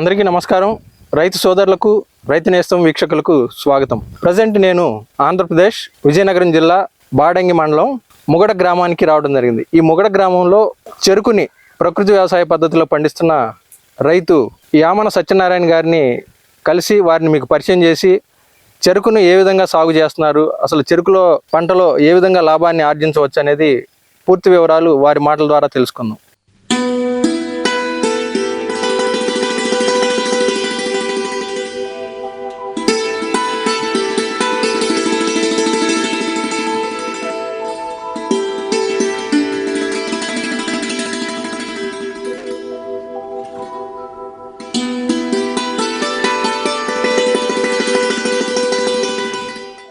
అందరికీ నమస్కారం. రైతు సోదరులకు రైతు నేస్తం వీక్షకులకు స్వాగతం. ప్రజెంట్ నేను ఆంధ్రప్రదేశ్ విజయనగరం జిల్లా బాడంగి మండలం ముగడ గ్రామానికి రావడం జరిగింది. ఈ ముగడ గ్రామంలో చెరుకుని ప్రకృతి వ్యవసాయ పద్ధతిలో పండిస్తున్న రైతు యామన సత్యనారాయణ గారిని కలిసి వారిని మీకు పరిచయం చేసి చెరుకును ఏ విధంగా సాగు చేస్తున్నారు అసలు చెరుకులో పంటలో ఏ విధంగా లాభాన్ని ఆర్జించవచ్చు అనేది పూర్తి వివరాలు వారి మాటల ద్వారా తెలుసుకుందాం.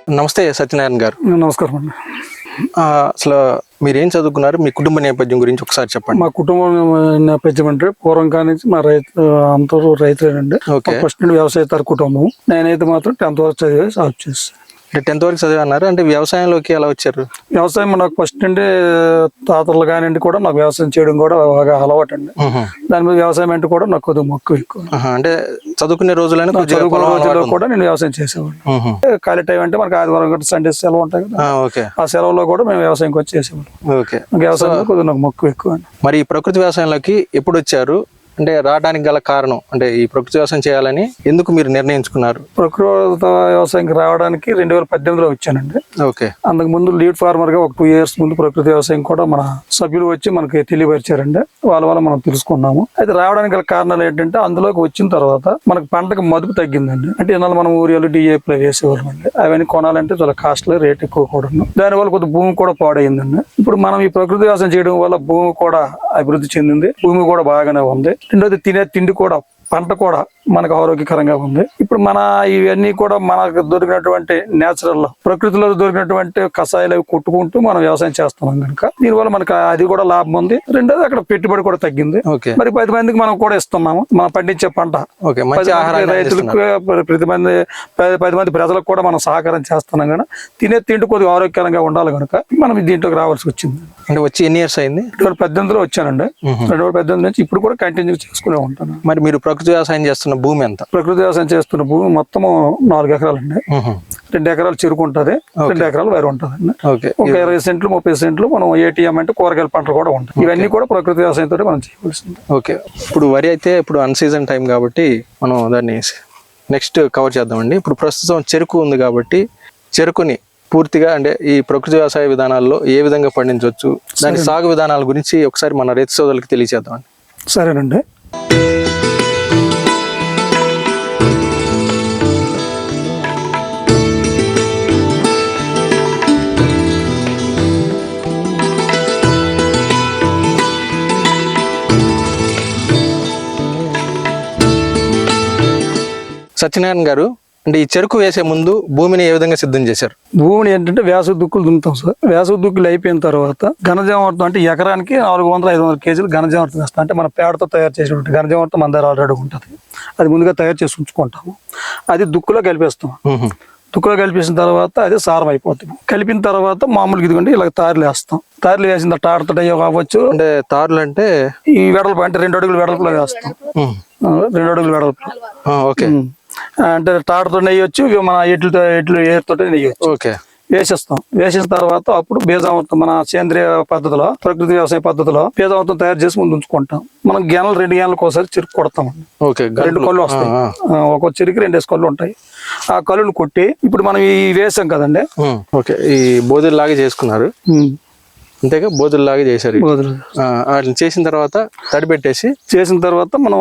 నమస్తే సత్యనారాయణ గారు. నమస్కారం అండి. అసలు మీరు ఏం చదువుకున్నారు? మీ కుటుంబ నేపథ్యం గురించి ఒకసారి చెప్పండి. మా కుటుంబం నేపథ్యం అంటే పూర్వం కానించి మా రైతు అందరూ రైతులేనండి. ఓకే. ఫస్ట్ నుండి వ్యవసాయతర కుటుంబం. నేనైతే మాత్రం టెన్త్ వరకు చదివి సాగు చేస్తాను అంటే టెన్త్ వరకు చదివన్నారు అంటే వ్యవసాయంలోకి ఎలా వచ్చారు? వ్యవసాయం నాకు ఫస్ట్ నుండి తాతలు కానివ్వండి కూడా నాకు వ్యవసాయం చేయడం కూడా బాగా అలవాటు అండి. దాని మీద వ్యవసాయం అంటే కూడా నాకు కొద్దిగా మక్కువ ఎక్కువ. అంటే చదువుకునే రోజులని పొలం రోజుల్లో కూడా నేను వ్యవసాయం చేసేవాడిని. మ్హూ. ఖాళీ టైం అంటే మనకి ఆదివారం సండే సెలవు ఉంటాయి కదా. ఆ, ఓకే. ఆ సెలవులో కూడా మేము వ్యవసాయంకి వచ్చి చేసేవాళ్ళం వ్యవసాయంలో కొద్దిగా నాకు మక్కువ ఎక్కువ మరి ఈ ప్రకృతి వ్యవసాయంలోకి ఎప్పుడు వచ్చారు? అంటే రావడానికి గల కారణం అంటే ఈ ప్రకృతి వ్యవసాయం చేయాలని ఎందుకు మీరు నిర్ణయించుకున్నారు? ప్రకృతి వ్యవసాయంకి రావడానికి రెండు వేల పద్దెనిమిదిలో వచ్చానండి. ఓకే. అంతకు ముందు లీడ్ ఫార్మర్గా ఒక టూ ఇయర్స్ ముందు ప్రకృతి వ్యవసాయం కూడా మన సభ్యులు వచ్చి మనకి తెలియపరిచారండి. వాళ్ళ వల్ల మనం తెలుసుకున్నాము. అయితే రావడానికి గల కారణాలు ఏంటంటే అందులోకి వచ్చిన తర్వాత మనకి పంటకు మదుపు తగ్గిందండి. అంటే ఇన్నాళ్ళు మనం ఊరియాలు డిఏపీలు వేసేవాళ్ళం అండి అవన్నీ కొనాలంటే చాలా కాస్ట్లీ రేట్ ఎక్కువ కూడా దానివల్ల కొద్ది భూమి కూడా పాడైందండి. ఇప్పుడు మనం ఈ ప్రకృతి వ్యవసాయం చేయడం వల్ల భూమి కూడా అభివృద్ధి చెందింది. భూమి కూడా బాగానే ఉంది. రెండోది తినే తిండి కూడా పంట కూడా మనకు ఆరోగ్యకరంగా ఉంది. ఇప్పుడు మన ఇవన్నీ కూడా మనకు దొరికినటువంటి నేచురల్ ప్రకృతిలో దొరికినటువంటి కషాయాలు అవి కొట్టుకుంటూ మనం వ్యవసాయం చేస్తున్నాం కనుక. దీనివల్ల మనకు అది కూడా లాభం ఉంది. రెండోది అక్కడ పెట్టుబడి కూడా తగ్గింది. ఓకే. మరి పది మందికి మనం కూడా ఇస్తున్నాము. మనం పండించే పంట. రైతులకు. ప్రతి మంది పది మంది ప్రజలకు కూడా మనం సహకారం చేస్తున్నాం కనుక. తినే తిండి కొద్దిగా ఆరోగ్యకరంగా ఉండాలి కనుక. మనం దీంట్లోకి రావాల్సి వచ్చింది. అంటే వచ్చి ఎన్ని ఇయర్స్ అయింది? రెండు వేల పద్దెనిమిదిలో వచ్చానండి. రెండు వేల పద్దెనిమిది నుంచి ఇప్పుడు కూడా కంటిన్యూ చేసుకునే ఉంటాను మరి మీరు ప్రకృతి వ్యవసాయం చేస్తున్న భూమి ఎంత? ప్రకృతి వ్యవసాయం చేస్తున్న భూమి మొత్తం నాలుగు ఎకరాలు అండి. రెండు ఎకరాలు చెరుకు ఉంటుంది రెండు ఎకరాలు వైరు ఉంటుంది ఒక ఇరవై సెంట్లు ముప్పై సెంట్లు మనం ఏటీఎం అంటే కూరగాయల పంటలు కూడా ఉంటాయి. ఇవన్నీ కూడా ప్రకృతి వ్యవసాయంతో మనం చేయవలసింది. ఓకే. ఇప్పుడు వరి అయితే ఇప్పుడు అన్ సీజన్ టైం కాబట్టి మనం దాన్ని నెక్స్ట్ కవర్ చేద్దామండి. ఇప్పుడు ప్రస్తుతం చెరుకు ఉంది కాబట్టి చెరుకుని పూర్తిగా అంటే ఈ ప్రకృతి వ్యవసాయ విధానాల్లో ఏ విధంగా పండించవచ్చు దాని సాగు విధానాల గురించి ఒకసారి మన రైతు సోదరులకు తెలియజేద్దామండి సరేనండి. సత్యనారాయణ గారు అంటే ఈ చెరుకు వేసే ముందు భూమిని ఏ విధంగా సిద్ధం చేశారు? భూమిని ఏంటంటే వేసవి దుక్కులు దున్నుతాం సార్. వేసవి దుక్కులు అయిపోయిన తర్వాత ఘనజామర్థం అంటే ఎకరానికి నాలుగు వందల ఐదు వందల కేజీలు ఘనజామర్థం వేస్తాం. అంటే మన పేడతో తయారు చేసినటువంటి ఘనజామర్థం మన దగ్గర ఆల్రెడీ ఉంటుంది. అది ముందుగా తయారు చేసి ఉంచుకుంటాము. అది దుక్కులో కలిపేస్తాం. దుక్కులో కలిపేసిన తర్వాత అది సారం అయిపోతుంది కలిపిన తర్వాత మామూలుగా ఇదిగోండి ఇలా తారులు వేస్తాం. తారులు వేసిన తాడుతో కావచ్చు. అంటే తారులు అంటే? ఈ వెడల్పు అంటే రెండు అడుగులు వెడల్పులో వేస్తాం. రెండు అడుగులు వెడల్పులో. ఆ, ఓకే. అంటే తాడుతో నెయ్యొచ్చు మన ఎట్లతో ఎట్లు ఏరుతో నెయ్యొచ్చు. ఓకే. వేసేస్తాం. వేసిన తర్వాత అప్పుడు బీజామృతం మన సేంద్రియ పద్ధతిలో ప్రకృతి వ్యవసాయ పద్ధతిలో బీజామృతం తయారు చేసి ముందు ఉంచుకుంటాం. మనం గెనలు రెండు గెనలకు ఒకసారి చిరుకు ఓకే రెండు. కళ్ళు వస్తాయి. ఒక్కో చెరికి రెండేసి కళ్ళు ఉంటాయి. ఆ కళ్ళును కొట్టి ఇప్పుడు మనం ఈ వేసాం కదండి. ఓకే. ఈ బోధుల్లాగా చేసుకున్నారు. ఉమ్. అంతేగా బోధుల్లాగా చేశారు. బోధలు. వాటిని చేసిన తర్వాత తడిపెట్టేసి చేసిన తర్వాత మనం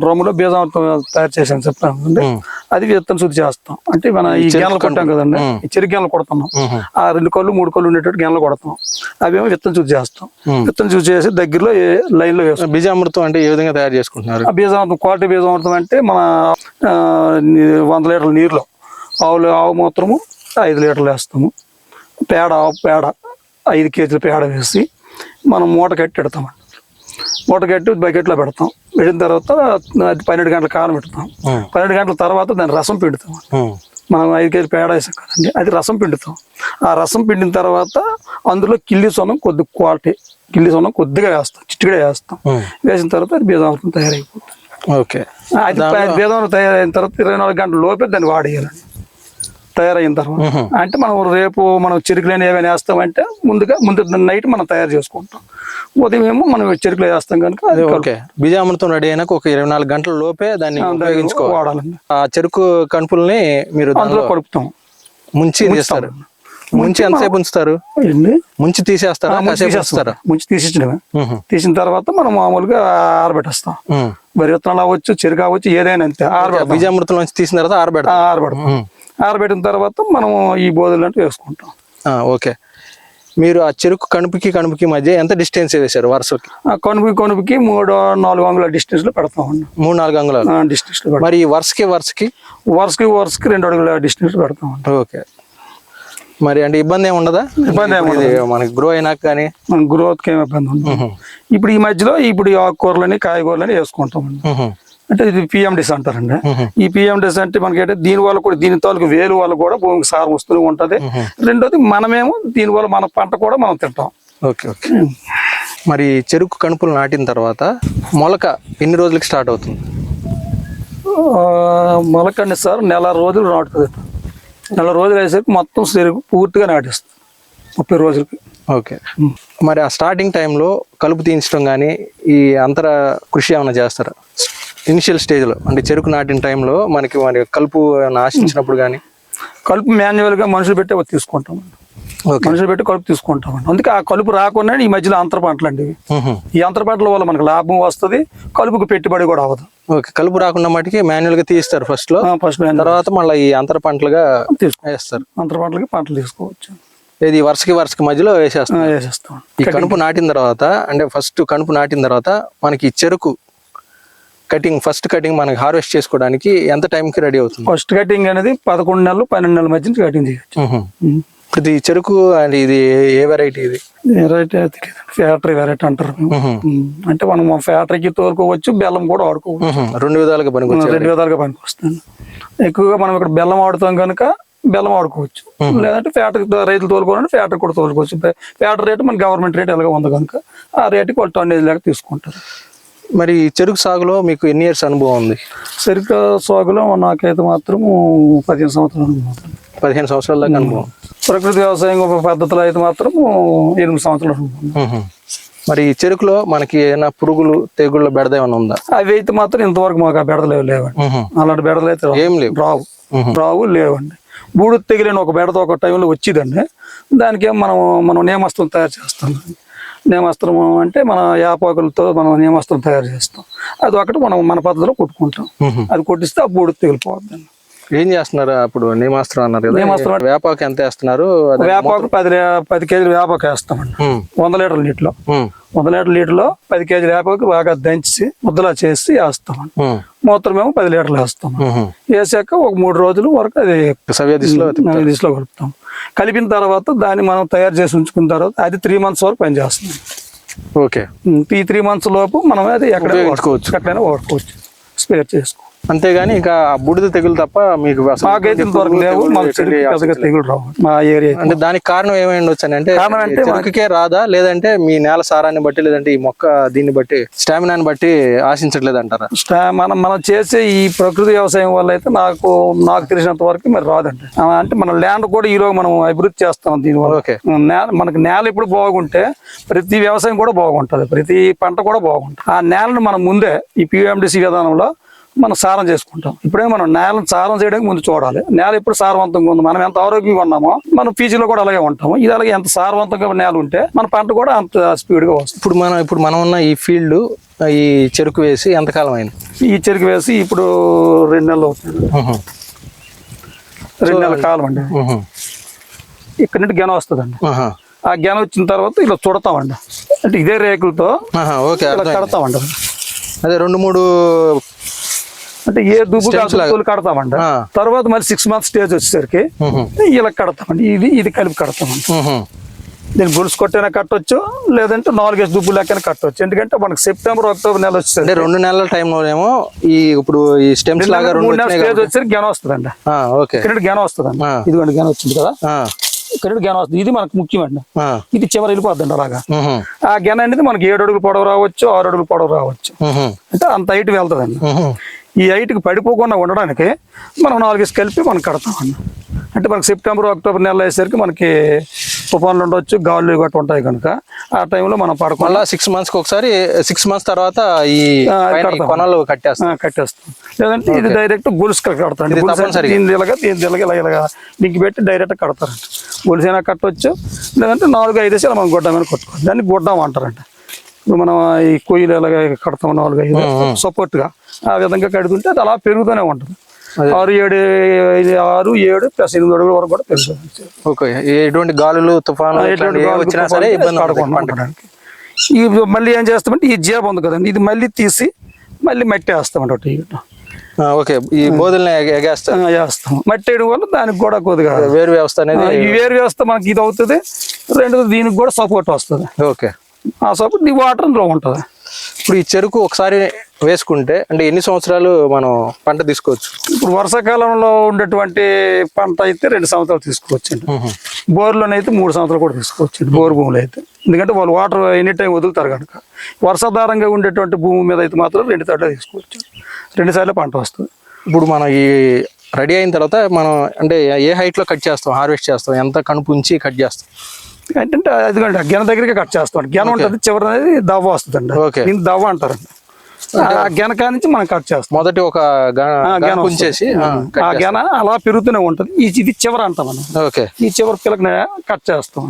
రొమ్ములో బీజామృతం తయారు చేసాం చెప్తాం కదండి. ఉమ్. అది విత్తన శుద్ధి చేస్తాం. అంటే మన ఈ గెనలు కొట్టాం కదండి. చెరుకు గెనలు కొడుతున్నాం. ఆ రెండు కళ్ళు మూడు కళ్ళు ఉండేటట్టు గెనలు కొడతాం. అవేమో విత్తన శుద్ధి చేస్తాం. విత్తన శుద్ధి చేసి దగ్గరలో ఏ- లైన్లో వేస్తాం. బీజామృతం అంటే ఏ విధంగా తయారు చేసుకుంటున్నారు? ఆ బీజామృతం క్వాలిటీ బీజామృతం అంటే మన వంద లీటర్ల నీరులో ఆవులు ఆవు మూత్రము ఐదు లీటర్లు వేస్తాము. పేడ ఆవు పేడ. ఐదు కేజీల పేడ వేసి మనం మూట కట్టి పెడతామండి మూట కట్టి బకెట్లో పెడతాం. పెట్టిన తర్వాత అది పన్నెండు గంటల కాలం పెడతాం. పన్నెండు గంటల తర్వాత దాన్ని రసం పిండుతాం. మనం ఐదు కేజీ పేడ వేసాం కదండి అది రసం పిండుతాం. ఆ రసం పిండిన తర్వాత అందులో కిల్లి సొనం కొద్ది క్వాలిటీ కిల్లి సొనం కొద్దిగా వేస్తాం చిట్టుగా వేస్తాం. వేసిన తర్వాత అది బీజామృతం తయారైపోతుంది. ఓకే. అది భేదం తయారైన తర్వాత ఇరవై నాలుగు గంటల లోపే దాన్ని వాడేయాలండి. తయారైన తర్వాత. అంటే మనం రేపు మనం చెరుకులు ఏమైనా వేస్తామంటే ముందుగా ముందు నైట్ మనం తయారు చేసుకుంటాం. ఉదయం ఏమో మనం చెరుకులు వేస్తాం కనుక అది ఓకే. బీజామృతం రెడీ అయినాక ఒక ఇరవై నాలుగు గంటల లోపే దాన్ని ఉపయోగించుకోవాలి. వాడాలండి. ఆ చెరుకు కణుపుల్ని మీరు అందులో కలుపుతాం. ముంచి తీస్తారు. ముంచి ఎంతసేపు ఉంచుతారు? ముంచి తీసేస్తారా? ఉంచుతారా? ముంచి తీసిచ్చడమే మ్హూ. తీసిన తర్వాత మనం మామూలుగా ఆరబెట్టేస్తాం. వరి విత్తనాలు అవ్వచ్చు చెరుకు అవ్వచ్చు ఏదైనా అంతే. ఆరబెడతాం. బీజామృతం నుంచి తీసిన తర్వాత ఆరబెడతాం. ఆరబెడతాం. ఆరబెట్టిన తర్వాత మనం ఈ బోధులు అంటే వేసుకుంటాం. ఓకే. మీరు ఆ చెరుకు కణుపుకి కణుపుకి మధ్య ఎంత డిస్టెన్స్ వేశారు వరుసకి? ఆ కనుపుకి కనుపుకి మూడు నాలుగు అంగుళ డిస్టెన్స్లో పెడతాం అండి మూడు నాలుగు అంగుళాలు? డిస్టెన్స్లో మరి ఈ వరుసకి వరుసకి? వరుసకి వరుసకి రెండు అడుగుల డిస్టెన్స్ పెడతాం అండి ఓకే. మరి అంటే ఇబ్బంది ఏమి ఉండదా? ఇబ్బంది ఏమి మనకి గ్రో అయినాక కానీ? మన గ్రోత్కి ఏమి ఇబ్బంది ఉండదు. ఇప్పుడు ఈ మధ్యలో ఇప్పుడు ఆకుకూరలని కాయగూరలని వేసుకుంటాం అండి అంటే ఇది పిఎండిస్ అంటారండి. ఈ పిఎండిస్ అంటే మనకి అంటే దీని వల్ల కూడా దీని తాలూకు వేలు వల్ల కూడా భూమికి సారం వస్తూనే ఉంటది. రెండోది మనమేమో దీని వల్ల మన పంట కూడా మనం తింటాం. Okay okay. మరి చెరుకు కణుపులు నాటిన తర్వాత మొలక ఎన్ని రోజులకి స్టార్ట్ అవుతుంది? ఆ, మొలకండి సార్ నెల రోజులు నాటుతుంది. నెల రోజులు వేసరికి మొత్తం చెరుకు పూర్తిగా నాటిస్తుంది. ముప్పై రోజులకి. ఓకే. మరి ఆ స్టార్టింగ్ టైంలో కలుపు తీయించడం కానీ ఈ అంతర కృషి ఏమైనా చేస్తారా? ఇనిషియల్ స్టేజ్లో అంటే చెరుకు నాటిన టైంలో మనకి మరి కలుపు ఆశించినప్పుడు కానీ కలుపు మాన్యువల్గా మనుషులు పెట్టి తీసుకుంటాం. మనుషులు పెట్టి కలుపు తీసుకుంటాం. అందుకే ఆ కలుపు రాకుండా ఈ మధ్యలో అంతర పంటలు అండి. ఈ అంతర పంటల వల్ల మనకు లాభం వస్తుంది కలుపుకు పెట్టుబడి కూడా అవ్వదు. ఓకే. కలుపు రాకుండా మటుకి మాన్యువల్గా తీస్తారు ఫస్ట్లో. ఫస్ట్ తర్వాత మళ్ళీ ఈ అంతర పంటలుగా తీసుకో వేస్తారు. అంతర పంటలకి పంటలు తీసుకోవచ్చు. ఇది వరుసకి వరుసకి మధ్యలో వేసేస్తారు. ఆ, వేసేస్తాం. ఈ కణుపు నాటిన తర్వాత అంటే ఫస్ట్ కణుపు నాటిన తర్వాత మనకి చెరుకు కటింగ్ ఫస్ట్ కటింగ్ మనకి హార్వెస్ట్ చేసుకోవడానికి ఎంత టైంకి రెడీ అవుతుంది? ఫస్ట్ కటింగ్ అనేది పదకొండు నెలలు పన్నెండు నెలల మధ్య నుంచి కటింగ్ చేయొచ్చు. ఇది చెరుకు అండ్ ఇది ఏ వెరైటీ ఇది? వెరైటీ ఫ్యాక్టరీ వెరైటీ అంటారు అంటే మనం ఫ్యాక్టరీకి తోలుకోవచ్చు బెల్లం కూడా వాడుకోవచ్చు. రెండు విధాలుగా పనికి రెండు విధాలుగా పనికి వస్తుంది. ఎక్కువగా మనం ఇక్కడ బెల్లం వాడుతాం కనుక బెల్లం వాడుకోవచ్చు. లేదంటే ఫ్యాక్టరీ రైతులు తోలుకోవాలంటే ఫ్యాక్టరీ కూడా తోలుకోవచ్చు. ఫ్యాక్టరీ రేటు మన గవర్నమెంట్ రేట్ ఎలాగో ఉంది కనుక ఆ రేటుకి వాళ్ళు టన్నేజ్ లాగా తీసుకుంటారు. మరి చెరుకు సాగులో మీకు ఎన్ని ఇయర్స్ అనుభవం ఉంది సరిగ్గా సాగులో నాకైతే మాత్రం పదిహేను సంవత్సరాలు. పదిహేను సంవత్సరాల దాకా అనుభవం ప్రకృతి వ్యవసాయం పద్ధతిలో అయితే మాత్రం ఎనిమిది సంవత్సరాలు. మరి ఈ చెరుకులో మనకి ఏమైనా పురుగులు తెగుళ్ళ బెడద ఏమైనా ఉందా అవి అయితే మాత్రం ఇంతవరకు మాకు ఆ బెడదలు లేవండి. అలాంటి బెడదలు అయితే. ఏం లేవు రావు. రావు లేవండి బూడు తెగిలిన ఒక బెడత ఒక టైంలో వచ్చిందండి దానికి మనం మనం నేమస్త్రం తయారు చేస్తాం నేమస్త్రం అంటే మన యాపాకులతో మనం నేమస్త్రం తయారు చేస్తాం. అది ఒకటి మనం మన పద్ధతిలో కొట్టుకుంటాం. అది కొట్టిస్తే ఆ బూడు తెగిలిపోద్దండి. ఏం చేస్తున్నారు అప్పుడు? నేమాస్త్రం అన్నారు కదా. నేమాస్త్రం వేపాకు ఎంత వేస్తున్నారు? వేపాకు పది పది కేజీలు వేపాకు వేస్తామండి. మ్మ్. వంద లీటర్ల నీటిలో. మ్మ్. వంద లీటర్ల నీటిలో పది కేజీల వేపాకు బాగా దంచి ముద్దలా చేసి వేస్తామండి. మ్మ్. మూత్రం ఏమో పది లీటర్లు వేస్తాం మ్మ్. వేసాక ఒక మూడు రోజులు వరకు అది సవ్య దిశలో దిశలో కలుపుతాం. కలిపిన తర్వాత దాన్ని మనం తయారు చేసి ఉంచుకున్న తర్వాత అది త్రీ మంత్స్ వరకు పనిచేస్తుంది. ఓకే. ఈ త్రీ మంత్స్ లోపు మనం అది ఎక్కడ. ఎక్కడైనా వాడుకోవచ్చు. స్పేర్ చేసుకో అంతేగాని ఇంకా ఆ బూడిద తెగులు తప్ప మీకు తెగులు రావు మా ఏరియా. అంటే దానికి కారణం ఏమై ఉండొచ్చు అని అంటే కారణం అంటే చెరుకుకే రాదా లేదంటే మీ నేల సారాన్ని బట్టి లేదంటే ఈ మొక్క దీన్ని బట్టి స్టామినాని బట్టి ఆశించట్లేదు అంటారా మనం మనం చేసే ఈ ప్రకృతి వ్యవసాయం వల్ల అయితే నాకు నాకు తెలిసినంత వరకు మరి రాదండి. అంటే మన ల్యాండ్ కూడా ఈరోజు మనం అభివృద్ధి చేస్తాం దీనివల్ల. నేల మనకి నేల ఇప్పుడు బాగుంటే ప్రతి వ్యవసాయం కూడా బాగుంటుంది ప్రతి పంట కూడా బాగుంటుంది. ఆ నేలను మనం ముందే ఈ పిఎండిసి విధానంలో మనం సారం చేసుకుంటాం. ఇప్పుడే మనం నేలను సారం చేయడానికి ముందు చూడాలి. నేల ఎప్పుడు సారవంతంగా ఉంది? మనం ఎంత ఆరోగ్యంగా ఉన్నామో మనం పీజీలో కూడా అలాగే ఉంటాము. ఇది అలాగే ఎంత సారవంతంగా నేల ఉంటే మన పంట కూడా అంత స్పీడ్గా వస్తుంది. ఇప్పుడు మనం ఇప్పుడు మనం ఉన్న ఈ ఫీల్డ్ ఈ చెరుకు వేసి ఎంతకాలం అయింది? ఈ చెరుకు వేసి ఇప్పుడు రెండు నెలలు అవుతుంది. రెండు నెలల కాలం అండి. ఇక్కడ నుండి గెన వస్తుందండి. ఆ గెన వచ్చిన తర్వాత ఇలా చుడతామండి. అంటే ఇదే రేకులతో. కడతామండి. అదే రెండు మూడు అంటే ఏ దుబ్బు. దుబ్బులు కడతామండి. తర్వాత మళ్ళీ సిక్స్ మంత్స్ స్టేజ్ వచ్చేసరికి. ఇలా కడతామండి ఇది ఇది కలిపి కడతామండి. దీన్ని గొలుసు కొట్టైనా కట్టొచ్చు లేదంటే నాలుగేసి దుబ్బు లెక్కన కట్టొచ్చు. ఎందుకంటే మనకి సెప్టెంబర్ అక్టోబర్ నెల వచ్చేసరికి రెండు నెలల టైంలోనేమో ఈ ఇప్పుడు ఈ స్టెమ్స్ లాగా రెండు స్టేజ్ గెన వస్తుందండి ఓకే. ఇక్కడ గెన వస్తుందండి. ఇదిగోండి గెన వచ్చింది కదా. ఇక్కడ గెన వస్తుంది? ఇది మనకు ముఖ్యమండి ఇది చివరి వెళ్ళిపోద్దండి అలాగా. ఆ గెన అనేది మనకి ఏడు అడుగులు పొడవు రావచ్చు ఆరు అడుగులు పొడవు రావచ్చు. అంటే అంత హైట్ వెళ్తుందండి. ఈ హైట్కి పడిపోకుండా ఉండడానికి మనం నాలుగేసి కలిపి మనం కడతామండి అంటే మనకి సెప్టెంబర్ అక్టోబర్ నెల అయ్యేసరికి మనకి తుఫాన్లు ఉండొచ్చు గాలులు గట్ట ఉంటాయి కనుక ఆ టైంలో మనం పడకుండా సిక్స్ మంత్స్కి ఒకసారి సిక్స్ మంత్స్ తర్వాత ఈ కడతాం. కొనలు కట్టేస్తాం. కట్టేస్తాం. లేదంటే ఇది డైరెక్ట్ గొలుసు తప్పనిసరిగా. దీని ఇలాగా దీని ఇలాగ ఇలా ఇలాగా దిగ్గి పెట్టి డైరెక్ట్ కడతారండి గొలుసు అయినా కట్టవచ్చు లేదంటే నాలుగు ఐదు వేసి మనం గుడ్డ మీద కొట్టుకోవచ్చు. దాన్ని గుడ్డం అంటారంట. మనం ఈ కొయ్యలు ఇలాగ కడతాం నాలుగు ఐదు సపోర్ట్గా ఆ విధంగా కడుతుంటే అది అలా పెరుగుతూనే ఉంటుంది. ఆరు ఏడు ఐదు ఆరు ఏడు ప్లస్ ఎనిమిది అడుగుల వరకు కూడా పెరుగుతుంది. ఓకే. ఎటువంటి గాలులు తుఫాను వచ్చినా సరే ఇబ్బంది పడకుండా. ఈ మళ్ళీ ఏం చేస్తామంటే ఈ జేబు ఉంది కదండి ఇది మళ్ళీ తీసి మళ్ళీ మట్టి వేస్తామంట ఓకే. ఈ బోధల్ని వేస్తాం. మట్టి వేయడం వల్ల దానికి కూడా కొద్దిగా వేరు వ్యవస్థ అనేది ఈ వేరు వేస్తే మనకి ఇది అవుతుంది రెండు దీనికి కూడా సపోర్ట్ వస్తుంది. ఓకే. ఆ సపోర్ట్ ఈ వాటర్ ఇందులో ఉంటుంది. ఇప్పుడు ఈ చెరుకు ఒకసారి వేసుకుంటే అంటే ఎన్ని సంవత్సరాలు మనం పంట తీసుకోవచ్చు? ఇప్పుడు వర్షాకాలంలో ఉండేటువంటి పంట అయితే రెండు సంవత్సరాలు తీసుకోవచ్చండి. మ్హూ. బోర్లోనైతే మూడు సంవత్సరాలు కూడా తీసుకోవచ్చండి బోర్ భూములు అయితే. ఎందుకంటే వాళ్ళు వాటర్ ఎనీ టైం వదులుతారు కనుక. వర్షాధారంగా ఉండేటువంటి భూమి మీద అయితే మాత్రం రెండు సార్లు తీసుకోవచ్చు. రెండు సార్లు పంట వస్తుంది. ఇప్పుడు మనం ఈ రెడీ అయిన తర్వాత మనం అంటే ఏ హైట్లో కట్ చేస్తాం హార్వెస్ట్ చేస్తాం ఎంత కనుపు ఉంచి కట్ చేస్తాం? ఏంటంటే అదిగోండి గెన దగ్గరికి కట్ చేస్తాం. గెన ఉంటుంది చివరి అనేది దవ్వ వస్తుందండి. ఓకే. దీన్ని దవ్వ అంటారండి ఆ గెన కాడి నుంచి మనం కట్ చేస్తాం. మొదటి ఒక గెన ఉంచేసి ఆ, గెన అలా పెరుగుతూనే ఉంటుంది. ఇది చివర అంటాం మనం. ఓకే. ఈ చివరి పిల్లకి కట్ చేస్తాం.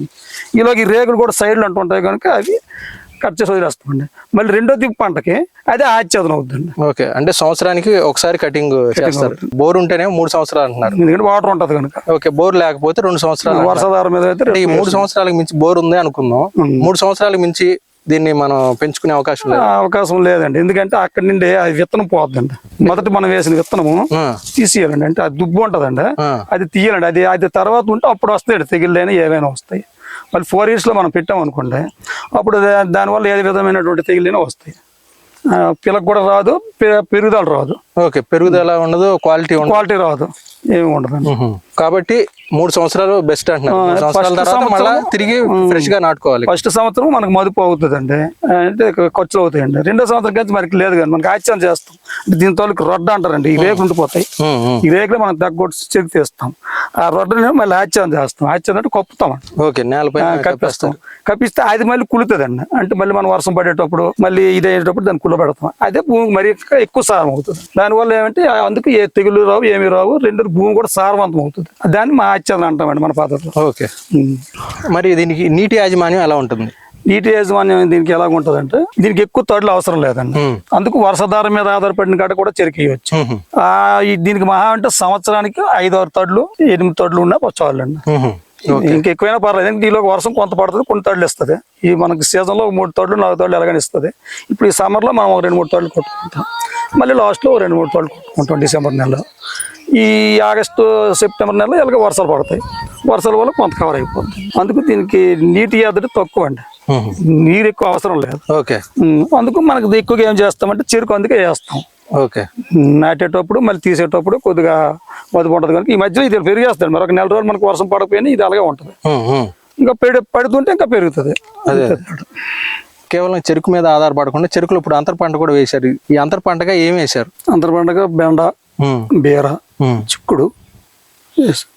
ఈలోగా ఈ రేగులు కూడా సైడ్లు అంటుంటాయి కనుక అవి కట్ చేసి వదిలేస్తామండి. మళ్ళీ రెండో దిప్పు పంటకి అదే ఆచ్ఛేదన అవుతుందండి ఓకే అంటే సంవత్సరానికి ఒకసారి కటింగ్ చేస్తారు. బోర్ ఉంటేనే మూడు సంవత్సరాలు అంటున్నారు. ఎందుకంటే వాటర్ ఉంటుంది కనుక. ఓకే బోర్ లేకపోతే రెండు సంవత్సరాలు వర్షాధారం మీద అయితే ఈ మూడు సంవత్సరాలకు మించి బోర్ ఉంది అనుకుందాం. మూడు సంవత్సరాలకు మించి దీన్ని మనం పెంచుకునే అవకాశం లేదు. అవకాశం లేదండి. ఎందుకంటే అక్కడి నుండి అది విత్తనం పోద్దండి. మొదట మనం వేసిన విత్తనము తీసేయాలండి. అంటే అది దుబ్బు ఉంటుందండి. అది తీయాలండి. అది అది తర్వాత ఉంటే అప్పుడు వస్తాయండి. తెగిళ్ళైనా ఏవైనా వస్తాయి. మళ్ళీ ఫోర్ ఇయర్స్లో మనం పెట్టాం అనుకోండి అప్పుడు దానివల్ల ఏ విధమైనటువంటి తెగిళ్ళైనా వస్తాయి. పిల్లకి కూడా రాదు పెరుగుదల రాదు. ఓకే పెరుగుదల ఉండదు క్వాలిటీ ఉండదు. క్వాలిటీ రాదు ఏమి ఉండదండి మ్హూ. కాబట్టి మూడు సంవత్సరాలు బెస్ట్ అంటున్నారు. తిరిగి ఫ్రెష్గా నాటుకోవాలి. ఫస్ట్ సంవత్సరం మనకు మదుపు అవుతుందండి. అంటే ఖర్చులు అవుతాయండి. రెండో సంవత్సరం కలిసి మనకి లేదు కానీ మనకి ఆచ్యం చేస్తాం. అంటే దీని తోలికి రొడ్డ అంటారండి ఈ రేకులు ఉండిపోతాయి. ఈ రేకులు మనం తగ్గొట్టి చెక్ తీస్తాం ఆ రొడ్డని మళ్ళీ ఆచ్యం చేస్తాం. ఆచ్యం అంటే కప్పుతాం ఓకే నేలపై కప్పిస్తాం. కప్పిస్తే అది మళ్ళీ కులుతుందండి. అంటే మళ్ళీ మనం వర్షం పడేటప్పుడు మళ్ళీ ఇది అయ్యేటప్పుడు దాన్ని కుల పెడతాం అదే భూమి మరి ఎక్కువ సారం అవుతుంది. దానివల్ల ఏమంటే అందుకు ఏ తెగులు రావు ఏమి రావు రెండు భూమి కూడా సారవంతం అవుతుంది. దాన్ని మా ఆచ్యాలు అంటామండి మన పద్ధతిలో. ఓకే. మరి దీనికి నీటి యాజమాన్యం ఎలా ఉంటుంది? నీటి యాజమాన్యం దీనికి ఎలాగ ఉంటుందంటే దీనికి ఎక్కువ తడులు అవసరం లేదండి. అందుకు వర్షధారం మీద ఆధారపడిన కాడ కూడా చెరికేయచ్చు. ఆ దీనికి మహా అంటే సంవత్సరానికి ఐదు ఆరు తడ్లు ఎనిమిది తడ్లు ఉన్నా చాలండి. ఇంకెక్కువైనా పర్లేదు. ఎందుకంటే దీనిలో వర్షం కొంత పడుతుంది కొన్ని తడ్లు ఇస్తుంది. ఈ మనకి సీజన్లో మూడు తడ్లు నాలుగు తడ్లు ఎలాగని ఇస్తుంది. ఇప్పుడు ఈ సమ్మర్లో మనం ఒక రెండు మూడు తడ్లు కొట్టుకుంటాం. మళ్ళీ లాస్ట్లో రెండు మూడు తడ్లు కొట్టుకుంటాం డిసెంబర్ నెలలో. ఈ ఆగస్టు సెప్టెంబర్ నెలలో ఇలాగ వర్షాలు పడతాయి. వర్షాల వల్ల కొంత కవర్ అయిపోతుంది అందుకు దీనికి నీటి ఎద్దడి తక్కువ అండి. నీరు ఎక్కువ అవసరం లేదు. ఓకే. అందుకు మనకు ఎక్కువగా ఏం చేస్తామంటే చెరుకు అందుకే వేస్తాం. ఓకే. నాటేటప్పుడు మళ్ళీ తీసేటప్పుడు కొద్దిగా మదుపు ఉంటుంది కనుక ఈ మధ్యలో ఇది పెరిగేస్తాడు మరి ఒక నెల రోజులు మనకు వర్షం పడకపోయినా ఇది అలాగే ఉంటుంది. ఇంకా పెడి పడుతుంటే ఇంకా పెరుగుతుంది. అదే. కేవలం చెరుకు మీద ఆధారపడకుండా చెరుకులో ఇప్పుడు అంతర పంట కూడా వేశారు. ఈ అంతర పంటగా ఏం వేశారు? అంతర పండుగ బెండ. బీర. చిక్కుడు. వేసాం.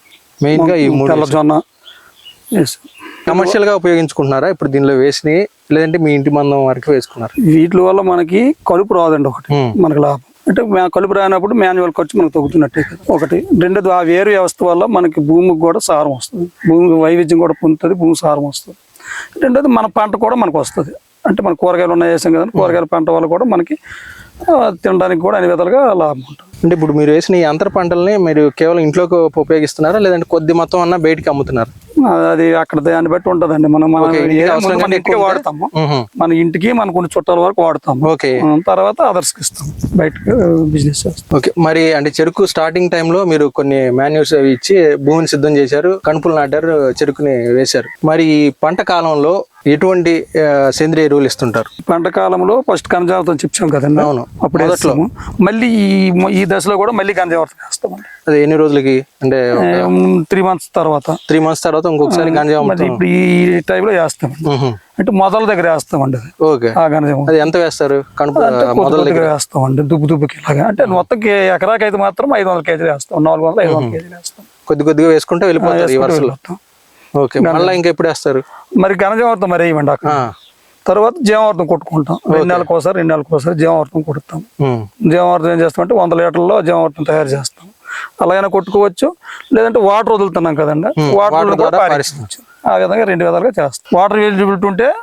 మెయిన్గా ఈ మూడు తెల్ల జొన్న. వేసాం. కమర్షియల్గా ఉపయోగించుకుంటున్నారా? ఇప్పుడు దీనిలో వేసినవి లేదంటే మీ ఇంటి మందం వరకు వేసుకున్నారు? వీటి వల్ల మనకి కలుపు రాదండి ఒకటి. మ్మ్. మనకి లాభం. అంటే కలుపు రానప్పుడు మాన్యువల్ ఖర్చు మనకు తగ్గుతున్నట్టే ఒకటి. రెండోది ఆ వేరు వ్యవస్థ వల్ల మనకి భూమికి కూడా సారం వస్తుంది. భూమి వైవిధ్యం కూడా పొందుతుంది భూమి సారం వస్తుంది. రెండోది మన పంట కూడా మనకు వస్తుంది. అంటే మన కూరగాయలు ఉన్నాయి వేసాం కదా కూరగాయల పంట వల్ల కూడా మనకి తినడానికి కూడా అన్ని విధాలుగా లాభం ఉంటుంది. అంటే ఇప్పుడు మీరు వేసిన ఈ అంతర పంటల్ని మీరు కేవలం ఇంట్లోకి ఉపయోగిస్తున్నారా? లేదంటే కొద్ది మొత్తం అన్నా బయటికి అమ్ముతున్నారు? అది అక్కడ దాన్ని బట్టి ఉంటుందండి. మనం మన ఇంటికి? వాడతాము. మన ఇంటికి మన కొన్ని చుట్టాల వరకు వాడతాము. ఓకే. తర్వాత అదర్స్కి ఇస్తాం. బయటకు బిజినెస్ ఓకే మరి అంటే చెరుకు స్టార్టింగ్ టైంలో మీరు కొన్ని మాన్యూస్ అవి ఇచ్చి భూమిని సిద్ధం చేశారు కణుపులు నాటారు చెరుకుని వేశారు. మరి ఈ పంట కాలంలో ఎటువంటి సేంద్రియ ఎరువులు ఇస్తుంటారు? పంట కాలంలో ఫస్ట్ గంజావతం చెప్పాం కదండి. అవును. అప్పుడు మళ్ళీ ఈ దశలో కూడా మళ్ళీ గంజావతం వేస్తామండి. అది ఎన్ని రోజులకి? అంటే త్రీ మంత్స్ తర్వాత. త్రీ మంత్స్ తర్వాత ఇంకొకసారి గంజా మరి ఇప్పుడు ఈ టైంలో వేస్తామండి. అంటే మొదల దగ్గర వేస్తామండి అది. ఓకే. ఆ గంజావం అది ఎంత వేస్తారు? మొదల కొద్దిగా వేస్తామండి దుబ్బు దుబ్బుకి ఇలాగా. అంటే మొత్తం ఎకరాకి అయితే మాత్రం ఐదు వందల కేజీలు వేస్తాం నాలుగు వందలు ఐదు వందల కేజీలు వేస్తాం. కొద్ది కొద్దిగా వేసుకుంటే వెళ్ళిపోతారు ఈ వరుసలో. ఓకే. మళ్ళీ ఇంకా ఎప్పుడు వేస్తారు? మరి ఘనజీవార్థం మరి వేయమండి అక్కడ. తర్వాత జీవామృతం కొట్టుకుంటాం. రెండు నెలలకు ఒకసారి రెండు నెలలకు ఒకసారి జీవామృతం కొడుతాం. జీవామృతం ఏం చేస్తామంటే వంద లీటర్లో జీవామృతం తయారు చేస్తాం. అలాగైనా కొట్టుకోవచ్చు. లేదంటే వాటర్ వదులుతున్నాం కదండి. వాటర్ వాటర్ కూడా ద్వారా పారిస్తాం. ఆ విధంగా రెండు విధాలుగా చేస్తాం. వాటర్ ఎలిజిబిలిటీ ఉంటే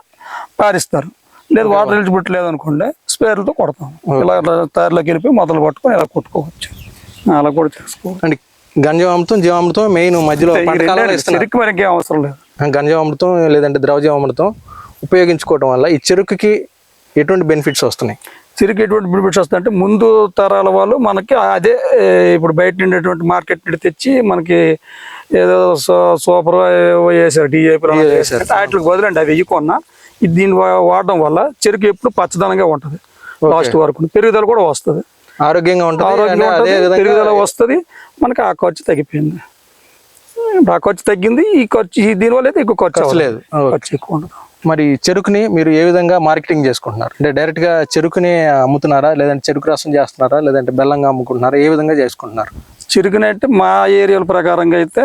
పారిస్తారు. లేదు వాటర్ ఎలిజిబిలిటీ లేదనుకోండి స్పేర్లతో కొడతాం. ఇలా తయారులోకి వెళ్ళిపోయి మొదలు పట్టుకొని ఇలా కొట్టుకోవచ్చు. అలా కూడా చేసుకోవచ్చు. అంటే గంజామృతం జీవామృతం మెయిన్ మధ్యలో మరి ఇంకేం అవసరం లేదు. గంజామృతం లేదంటే ద్రవజీవామృతం ఉపయోగించుకోవడం వల్ల ఈ చెరుకుకి ఎటువంటి బెనిఫిట్స్ వస్తున్నాయి? చెరుకు ఎటువంటి బెనిఫిట్స్ వస్తాయంటే ముందు తరాల వాళ్ళు మనకి అదే ఇప్పుడు బయట ఉండేటువంటి మార్కెట్ నుండి తెచ్చి మనకి ఏదో సో- సూపర్ వేసారు డిఏపీ వాటికి బదులండి అవి వెయ్యకున్నా ఇది దీన్ని వాడడం వల్ల చెరుకు ఎప్పుడు పచ్చదనంగా ఉంటుంది. లాస్ట్ వరకు పెరుగుదల కూడా వస్తుంది. ఆరోగ్యంగా ఉంటుంది పెరుగుదల వస్తుంది. మనకి ఆ ఖర్చు తగ్గిపోయింది. ఆ ఖర్చు తగ్గింది ఈ ఖర్చు ఈ దీనివల్ల అయితే ఎక్కువ ఖర్చు. లేదు. ఖర్చు ఎక్కువ ఉండదు. మరి చెరుకుని మీరు ఏ విధంగా మార్కెటింగ్ చేసుకుంటున్నారు? అంటే డైరెక్ట్గా చెరుకుని అమ్ముతున్నారా? లేదంటే చెరుకు రసం చేస్తున్నారా? లేదంటే బెల్లంగా అమ్ముకుంటున్నారా? ఏ విధంగా చేసుకుంటున్నారు? చెరుకుని అంటే మా ఏరియాల ప్రకారంగా అయితే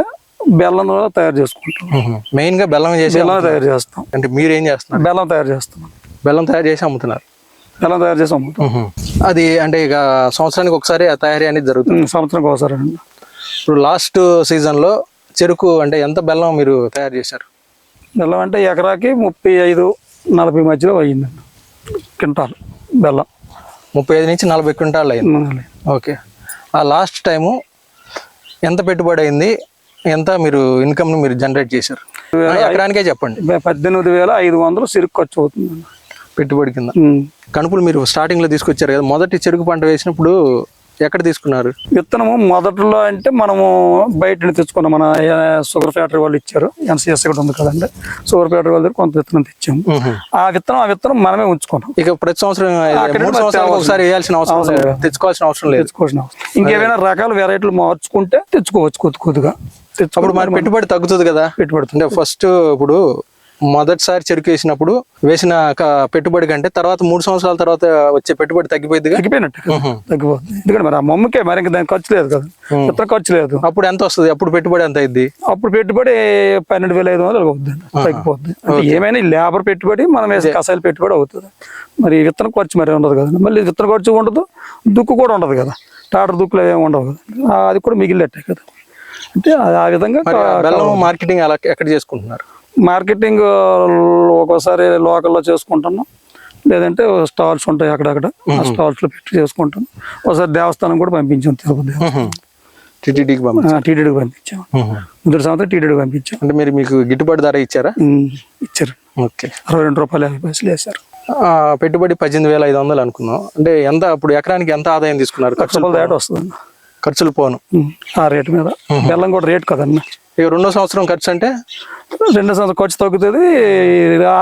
బెల్లంలో తయారు చేసుకుంటాం. మెయిన్గా బెల్లం చేసి బెల్లం తయారు చేస్తాం. అంటే మీరు ఏం చేస్తున్నారు? బెల్లం తయారు చేస్తాం. బెల్లం తయారు చేసి అమ్ముతున్నారు. బెల్లం తయారు చేసి అమ్ముతాం. అది అంటే ఇక సంవత్సరానికి ఒకసారి ఆ తయారీ అనేది జరుగుతుంది. సంవత్సరానికి ఒకసారి ఇప్పుడు లాస్ట్ సీజన్లో చెరుకు అంటే ఎంత బెల్లం మీరు తయారు చేశారు? బెల్లం అంటే ఎకరాకి ముప్పై ఐదు నలభై మధ్యలో అయ్యిందండి క్వింటాల్ బెల్లం. ముప్పై ఐదు నుంచి నలభై క్వింటాల్ అయింది ఓకే. ఆ లాస్ట్ టైము ఎంత పెట్టుబడి అయింది? ఎంత మీరు ఇన్కమ్ని మీరు జనరేట్ చేశారు? ఎకరానికే చెప్పండి. పద్దెనిమిది వేల ఐదు వందలు సిరుకు ఖర్చు అవుతుందండి. పెట్టుబడి కింద. ఉమ్. కణుపులు మీరు స్టార్టింగ్లో తీసుకొచ్చారు కదా మొదటి చెరుకు పంట వేసినప్పుడు ఎక్కడ తీసుకున్నారు? విత్తనము మొదట్లో అంటే మనము బయట తెచ్చుకున్నాం. మన షుగర్ ఫ్యాక్టరీ వాళ్ళు ఇచ్చారు. ఎన్సీఎస్ కూడా ఉంది కదండి. షుగర్ ఫ్యాక్టరీ వాళ్ళ దగ్గర కొంత విత్తనం తెచ్చాము. ఆ విత్తనం ఆ విత్తనం మనమే ఉంచుకున్నాం. ఇక ప్రతి సంవత్సరం ఒకసారి వేయాల్సిన అవసరం తెచ్చుకోవాల్సిన అవసరం లేదు. తెచ్చుకోవాల్సిన అవసరం ఇంకేమైనా రకాల వెరైటీలు మార్చుకుంటే తెచ్చుకోవచ్చు కొద్ది కొద్దిగా. తెచ్చుకో అప్పుడు మరి పెట్టుబడి తగ్గుతుంది కదా? పెట్టుబడి అంటే ఫస్ట్ ఇప్పుడు మొదటిసారి చెరుకు వేసినప్పుడు వేసిన పెట్టుబడి కంటే తర్వాత మూడు సంవత్సరాల తర్వాత వచ్చే పెట్టుబడి తగ్గిపోయిందిగా తగ్గిపోయినట్టు. తగ్గిపోతుంది. ఎందుకంటే మరి ఆ మమ్మకే మరి ఇంకా దానికి ఖర్చు లేదు కదా. విత్తనం ఖర్చు లేదు. అప్పుడు ఎంత వస్తుంది? అప్పుడు పెట్టుబడి ఎంత అయింది అప్పుడు పెట్టుబడి పన్నెండు వేల ఐదు వందలు అవుతుంది తగ్గిపోతుంది ఏమైనా లేబర్ పెట్టుబడి మనం వేసే కషాయాల పెట్టుబడి అవుతుంది. మరి విత్తనం ఖర్చు మరి ఉండదు కదా మళ్ళీ విత్తన ఖర్చు ఉండదు దుక్కు కూడా ఉండదు కదా. టాటర్ దుక్కులు ఏమి ఉండవు కదా. అది కూడా మిగిలినట్టే కదా. అంటే ఆ- విధంగా బెల్లం మార్కెటింగ్ అలా ఎక్కడ చేసుకుంటున్నారు? మార్కెటింగ్ ఒక్కోసారి లోకల్లో చేసుకుంటున్నాం. లేదంటే స్టాల్స్ ఉంటాయి అక్కడక్కడ. ఆ స్టాల్స్లో పెట్టి చేసుకుంటాం. ఒకసారి దేవస్థానం కూడా పంపించాం తిరుపతి టీటీడీకి టీటీడీకి పంపించాం. మొదటి సంవత్సరం టీటీడీకి పంపించాం. అంటే మీరు మీకు గిట్టుబాటు ధర ఇచ్చారా? ఇచ్చారు. ఓకే. అరవై రెండు రూపాయలు యాభై పైసలు వేశారు. పెట్టుబడి పద్దెనిమిది వేల ఐదు వందలు అనుకుందాం అంటే ఎంత అప్పుడు ఎకరానికి ఎంత ఆదాయం తీసుకున్నారు? రూపాయలు దాటి వస్తుంది. ఖర్చులు పోను. ఆ రేటు మీద. బెల్లం కూడా రేటు కదన్న. ఇక రెండో సంవత్సరం ఖర్చు అంటే? రెండు సంవత్సరం ఖర్చు తగ్గుతుంది.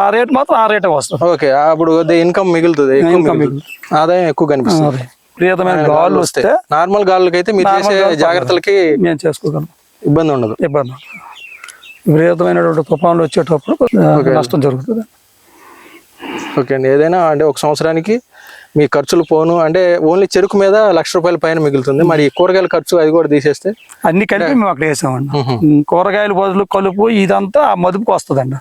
ఆ రేటు మాత్రం ఆ రేటే వస్తుంది. ఓకే అప్పుడు ఇన్కమ్ మిగులుతుంది. ఆదాయం ఎక్కువ కనిపిస్తుంది. ప్రియతమైన గాళ్ళు వస్తే నార్మల్ గాళ్ళకి అయితే మీరు చేసే జాగ్రత్తలకి మేము చేసుకోగలం. ఇబ్బంది ఉండదు. ఇబ్బంది. విపరీతమైనటువంటి తుఫాన్లు వచ్చేటప్పుడు నష్టం జరుగుతుంది. ఓకే అండి ఏదైనా అంటే ఒక సంవత్సరానికి మీ ఖర్చులు పోను. అంటే ఓన్లీ చెరుకు మీద లక్ష రూపాయల పైన మిగులుతుంది. మరి కూరగాయల ఖర్చు అది కూడా తీసేస్తే? అన్ని కలిపి మేము అక్కడ వేసామండి. కూరగాయల బదులు కలుపు ఇదంతా ఆ మదుపుకు వస్తుందండి.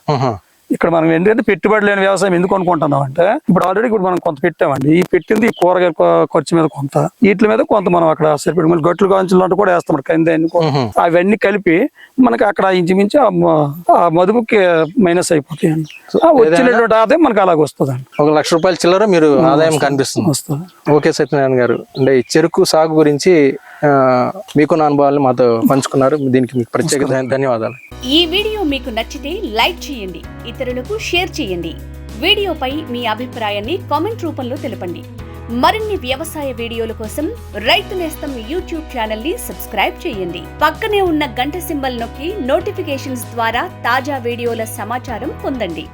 ఇక్కడ మనం ఎందుకంటే పెట్టుబడి లేని వ్యవసాయం ఎందుకు అనుకుంటున్నాం అంటే ఇప్పుడు ఆల్రెడీ ఇప్పుడు మనం కొంత పెట్టామండి. ఈ పెట్టింది ఈ కూరగాయల ఖర్చు మీద కొంత. వీటి మీద కొంత మనం అక్కడ సరిపెట్టి మళ్ళీ గట్లు కాంచులు కూడా వేస్తాం కంది. అవన్నీ కలిపి మనకి అక్కడ ఇంచుమించు ఆ మదుపుకి మైనస్ అయిపోతాయండి. ఆ వచ్చినటువంటి ఆదాయం మనకి అలాగ వస్తుందండి. ఒక లక్ష రూపాయల చిల్లర మీరు ఆదాయం కనిపిస్తుంది. వస్తుంది. ఓకే సత్యనారాయణ గారు. అంటే ఈ చెరుకు సాగు గురించి మీకున్న అనుభవాలను మాతో పంచుకున్నారు. దీనికి మీకు ప్రత్యేక ధన్య- ధన్యవాదాలు. ఈ వీడియో మీకు నచ్చితే లైక్ చేయండి. ఇతరులకు షేర్ చేయండి. వీడియోపై మీ అభిప్రాయాన్ని కామెంట్ రూపంలో తెలపండి. మరిన్ని వ్యవసాయ వీడియోల కోసం రైతు నేస్తం యూట్యూబ్ ఛానల్ని సబ్స్క్రైబ్ చేయండి. పక్కనే ఉన్న గంట సింబల్ నొక్కి నోటిఫికేషన్స్ ద్వారా తాజా వీడియోల సమాచారం పొందండి.